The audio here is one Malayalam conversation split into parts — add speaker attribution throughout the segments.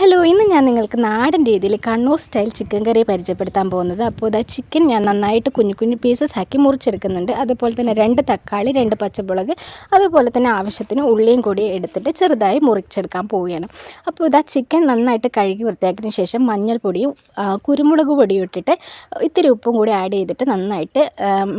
Speaker 1: ഹലോ ഇന്ന് ഞാൻ നിങ്ങൾക്ക് നാടൻ രീതിയിൽ കണ്ണൂർ സ്റ്റൈൽ ചിക്കൻ കറി പരിചയപ്പെടുത്താൻ പോകുന്നത്. അപ്പോൾ ഇതാ ചിക്കൻ ഞാൻ നന്നായിട്ട് കുഞ്ഞു കുഞ്ഞു പീസസ് ആക്കി മുറിച്ചെടുക്കുന്നുണ്ട്. അതുപോലെ തന്നെ രണ്ട് തക്കാളി രണ്ട് പച്ചമുളക് അതുപോലെ തന്നെ ആവശ്യത്തിന് ഉള്ളിയും കൂടി എടുത്തിട്ട് ചെറുതായി മുറിച്ചെടുക്കാൻ പോവുകയാണ്. അപ്പോൾ ഇതാ ചിക്കൻ നന്നായിട്ട് കഴുകി വൃത്തിയാക്കിയതിന് ശേഷം മഞ്ഞൾപ്പൊടിയും കുരുമുളക് പൊടിയും ഇട്ടിട്ട് ഇത്തിരി ഉപ്പും കൂടി ആഡ് ചെയ്തിട്ട് നന്നായിട്ട്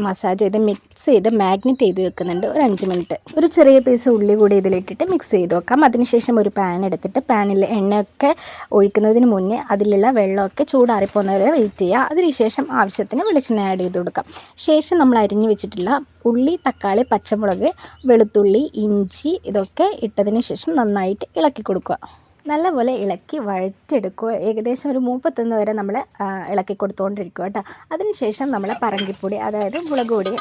Speaker 1: മസാജ് ചെയ്ത് മിക്സ് ചെയ്ത് മാഗ്നറ്റ് ചെയ്ത് വെക്കുന്നുണ്ട്. ഒരു അഞ്ച് മിനിറ്റ്. ഒരു ചെറിയ പീസ് ഉള്ളി കൂടി ഇതിലിട്ടിട്ട് മിക്സ് ചെയ്ത് വെക്കാം. അതിനുശേഷം ഒരു പാൻ എടുത്തിട്ട് പാനിൽ എണ്ണയൊക്കെ ഒഴിക്കുന്നതിന് മുന്നേ അതിലുള്ള വെള്ളമൊക്കെ ചൂടാറിപ്പോകുന്നവരെ വെയിറ്റ് ചെയ്യുക. അതിനുശേഷം ആവശ്യത്തിന് വെളിച്ചെണ്ണ ആഡ് ചെയ്ത് കൊടുക്കാം. ശേഷം നമ്മൾ അരിഞ്ഞു വെച്ചിട്ടുള്ള ഉള്ളി തക്കാളി പച്ചമുളക് വെളുത്തുള്ളി ഇഞ്ചി ഇതൊക്കെ ഇട്ടതിന് ശേഷം നന്നായിട്ട് ഇളക്കി കൊടുക്കുക. നല്ലപോലെ ഇളക്കി വഴറ്റെടുക്കുക ഏകദേശം ഒരു മൂപ്പത്തൊന്ന് വരെ നമ്മൾ ഇളക്കി കൊടുത്തുകൊണ്ടിരിക്കുക കേട്ടോ. അതിനുശേഷം നമ്മൾ പറങ്കിപ്പൊടി അതായത് മുളക് പൊടി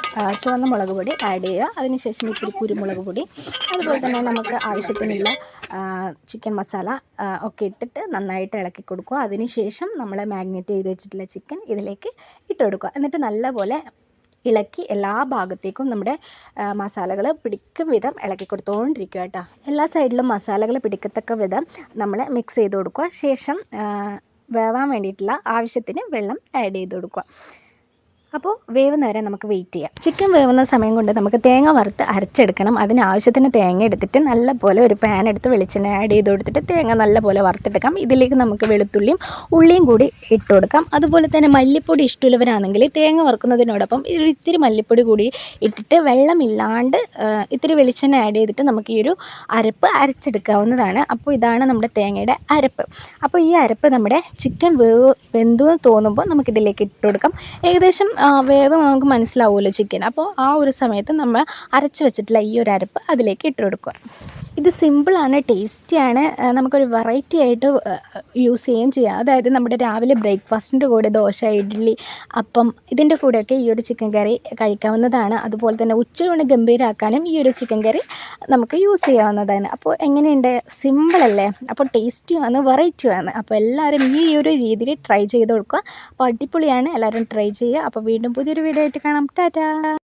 Speaker 1: ചുവന്ന മുളക് പൊടി ആഡ് ചെയ്യുക. അതിനുശേഷം ഇത്തിരി കുരുമുളക് പൊടി അതുപോലെ തന്നെ നമുക്ക് ആവശ്യത്തിനുള്ള ചിക്കൻ മസാല ഒക്കെ ഇട്ടിട്ട് നന്നായിട്ട് ഇളക്കി കൊടുക്കുക. അതിനുശേഷം നമ്മൾ മാഗ്നേറ്റ് ചെയ്ത് വെച്ചിട്ടുള്ള ചിക്കൻ ഇതിലേക്ക് ഇട്ട് കൊടുക്കുക. എന്നിട്ട് നല്ലപോലെ ഇളക്കി എല്ലാ ഭാഗത്തേക്കും നമ്മുടെ മസാലകൾ പിടിക്കും വിധം ഇളക്കി കൊടുത്തുകൊണ്ടിരിക്കുക കേട്ടോ. എല്ലാ സൈഡിലും മസാലകൾ പിടിക്കത്തക്ക വിധം നമ്മൾ മിക്സ് ചെയ്ത് കൊടുക്കുക. ശേഷം വേവാൻ വേണ്ടിയിട്ടുള്ള ആവശ്യത്തിന് വെള്ളം ആഡ് ചെയ്ത് കൊടുക്കുക. അപ്പോൾ വേവുന്ന വരെ നമുക്ക് വെയിറ്റ് ചെയ്യാം. ചിക്കൻ വേവുന്ന സമയം കൊണ്ട് നമുക്ക് തേങ്ങ വറുത്ത് അരച്ചെടുക്കണം. അതിന് ആവശ്യത്തിന് തേങ്ങ എടുത്തിട്ട് നല്ലപോലെ ഒരു പാൻ എടുത്ത് വെളിച്ചെണ്ണ ആഡ് ചെയ്ത് കൊടുത്തിട്ട് തേങ്ങ നല്ലപോലെ വറുത്തെടുക്കാം. ഇതിലേക്ക് നമുക്ക് വെളുത്തുള്ളിയും ഉള്ളിയും കൂടി ഇട്ട് കൊടുക്കാം. അതുപോലെ തന്നെ മല്ലിപ്പൊടി ഇഷ്ടമുള്ളവരാണെങ്കിൽ തേങ്ങ വറുക്കുന്നതിനോടൊപ്പം ഇത്തിരി മല്ലിപ്പൊടി കൂടി ഇട്ടിട്ട് വെള്ളമില്ലാണ്ട് ഇത്തിരി വെളിച്ചെണ്ണ ആഡ് ചെയ്തിട്ട് നമുക്ക് ഈ ഒരു അരപ്പ് അരച്ചെടുക്കാവുന്നതാണ്. അപ്പോൾ ഇതാണ് നമ്മുടെ തേങ്ങയുടെ അരപ്പ്. അപ്പോൾ ഈ അരപ്പ് നമ്മുടെ ചിക്കൻ വേവ് വെന്തു തോന്നുമ്പോൾ നമുക്കിതിലേക്ക് ഇട്ട് കൊടുക്കാം. ഏകദേശം വേവ് നമുക്ക് മനസ്സിലാവുമല്ലോ ചിക്കൻ. അപ്പോൾ ആ ഒരു സമയത്ത് നമ്മൾ അരച്ച് വെച്ചിട്ടുള്ള ഈ ഒരു അരപ്പ് അതിലേക്ക് ഇട്ട് കൊടുക്കുക. ഇത് സിമ്പിളാണ് ടേസ്റ്റിയാണ് നമുക്കൊരു വെറൈറ്റി ആയിട്ട് യൂസ് ചെയ്യുകയും ചെയ്യാം. അതായത് നമ്മുടെ രാവിലെ ബ്രേക്ക്ഫാസ്റ്റിന്റെ കൂടെ ദോശ ഇഡ്ഡലി അപ്പം ഇതിന്റെ കൂടെയൊക്കെ ഈ ഒരു ചിക്കൻ കറി കഴിക്കാവുന്നതാണ്. അതുപോലെ തന്നെ ഉച്ചയൂണ് ഗംഭീരമാക്കാനും ഈ ഒരു ചിക്കൻ കറി നമുക്ക് യൂസ് ചെയ്യാവുന്നതാണ്. അപ്പോൾ എങ്ങനെയുണ്ട്? സിമ്പിളല്ലേ അപ്പോൾ ടേസ്റ്റിയുമാണ് വെറൈറ്റിയുമാണ് അപ്പോൾ എല്ലാവരും ഈ ഒരു രീതിയിൽ ട്രൈ ചെയ്ത് കൊടുക്കുക. അപ്പോൾ അടിപൊളിയാണ്. എല്ലാവരും ട്രൈ ചെയ്യുക. അപ്പോൾ വീണ്ടും പുതിയൊരു വീഡിയോ ആയിട്ട് കാണാം. ടാറ്റാ!